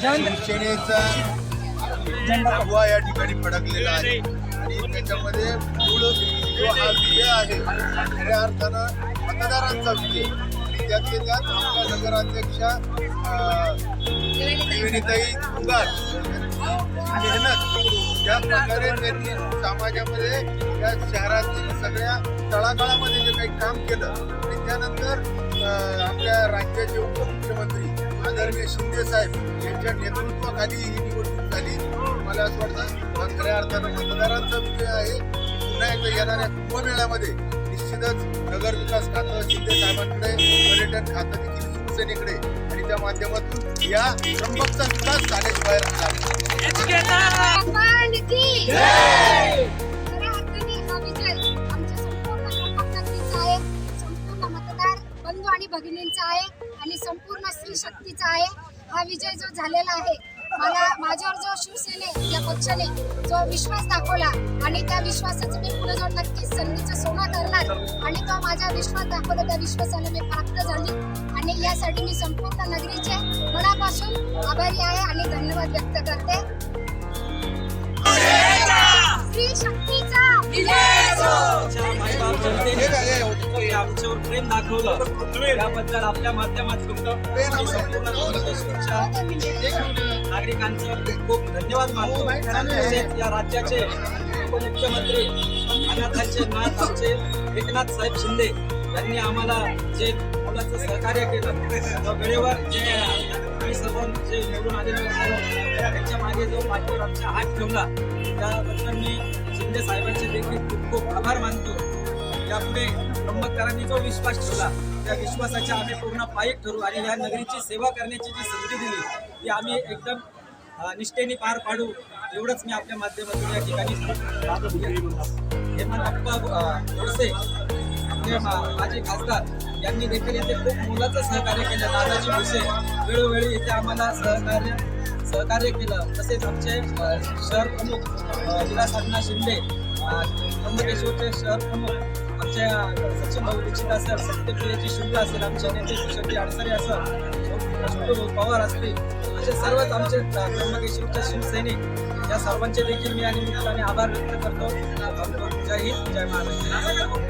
शिवसेनेचा भगवा या ठिकाणी फडकलेला आहे. आणि त्याच्यामध्ये मूळ जो हा विजय आहे खऱ्या अर्थानं मतदारांचा विजय आणि त्यातले त्यात आमच्या नगराध्यक्षा त्रिवेणीताई तुंगार मेहनत ज्या प्रकारे त्यांनी समाजामध्ये या शहरातील सगळ्या तळागाळामध्ये जे काही काम केलं आणि त्यानंतर आपल्या राज्याचे उपमुख्यमंत्री आदरणीय शिंदे साहेब यांच्या नेतृत्वाखाली ही निवडणूक झाली. मला असं वाटतं खऱ्या अर्थानं मतदारांचा विजय आहे. पुन्हा एकदा येणाऱ्या कुंभमेळ्यामध्ये निश्चितच नगर विकास खातं शिंदे साहेबांकडे पर्यटन खातं देखील शिवसेनेकडे आणि त्या माध्यमातून या त्र्यंबकचा विकास झाल्याची बाहेर आला. आमच्या संपूर्ण आहे संपूर्ण मतदार बंधू आणि भगिनींचा आहे. आणि संपूर्ण स्त्री शक्तीचा आहे. हा विजय जो झालेला आहे मला माझ्यावर जो शिवसेने या पक्षाने जो विश्वास दाखवला आणि त्या विश्वासाचं मी पुढे जाऊन नक्कीच संधीचं सोना करणार आणि तो माझा विश्वास दाखवला त्या विश्वासाला मी प्राप्त झाली आणि यासाठी मी संपूर्ण नगरीचे मनापासून आभारी आहे आणि धन्यवाद व्यक्त करते. आमच्यावर प्रेम दाखवलं. त्याबद्दल आपल्या माध्यमातून संपूर्ण नागरिकांचं खूप धन्यवाद मानतो. तसेच या राज्याचे उपमुख्यमंत्री अनाथांचे नाथ आमचे एकनाथ साहेब शिंदे यांनी आम्हाला जे मुलाचं सहकार्य केलं वेळेवर जे आम्ही सर्व जे निवडून आलेले त्यांच्या मागे जो पाठीवर आमचा हात ठेवला. त्याबद्दल मी शिंदे साहेबांचे देखील खूप खूप आभार मानतो. यापुढे त्र्यंबकरांनी जो विश्वास ठेवला त्या विश्वासाच्या आम्ही पूर्ण पायक ठरू आणि या नगरीची सेवा करण्याची जी संधी दिली ती आम्ही एकदम निष्ठेने पार पाडू. एवढंच मी आपल्या माध्यमातून या ठिकाणी हेमंत अप्पा अ, गोडसे आपले माजी खासदार यांनी देखील इथे खूप मोलाचं सहकार्य केलं. दादाजी भुसे वेळोवेळी इथे आम्हाला सहकार्य सहकार्य केलं. तसेच आमचे शहर प्रमुख अ, शिंदे त्र्यंबकेश्वरचे शहर प्रमुख आमच्या सचिन भाऊ दीक्षित असेल सत्यप्रियाजी शुक्ल असेल आमच्या नेते सुशक्ती अडसरे असेल शुक्ल पवार असतील. असे सर्वच आमचे त्र्यंबकेश्वरचे शिवसैनिक या सर्वांचे देखील मी आणि मित्रांनी आभार व्यक्त करतो. जय हिंद जय महाराष्ट्र.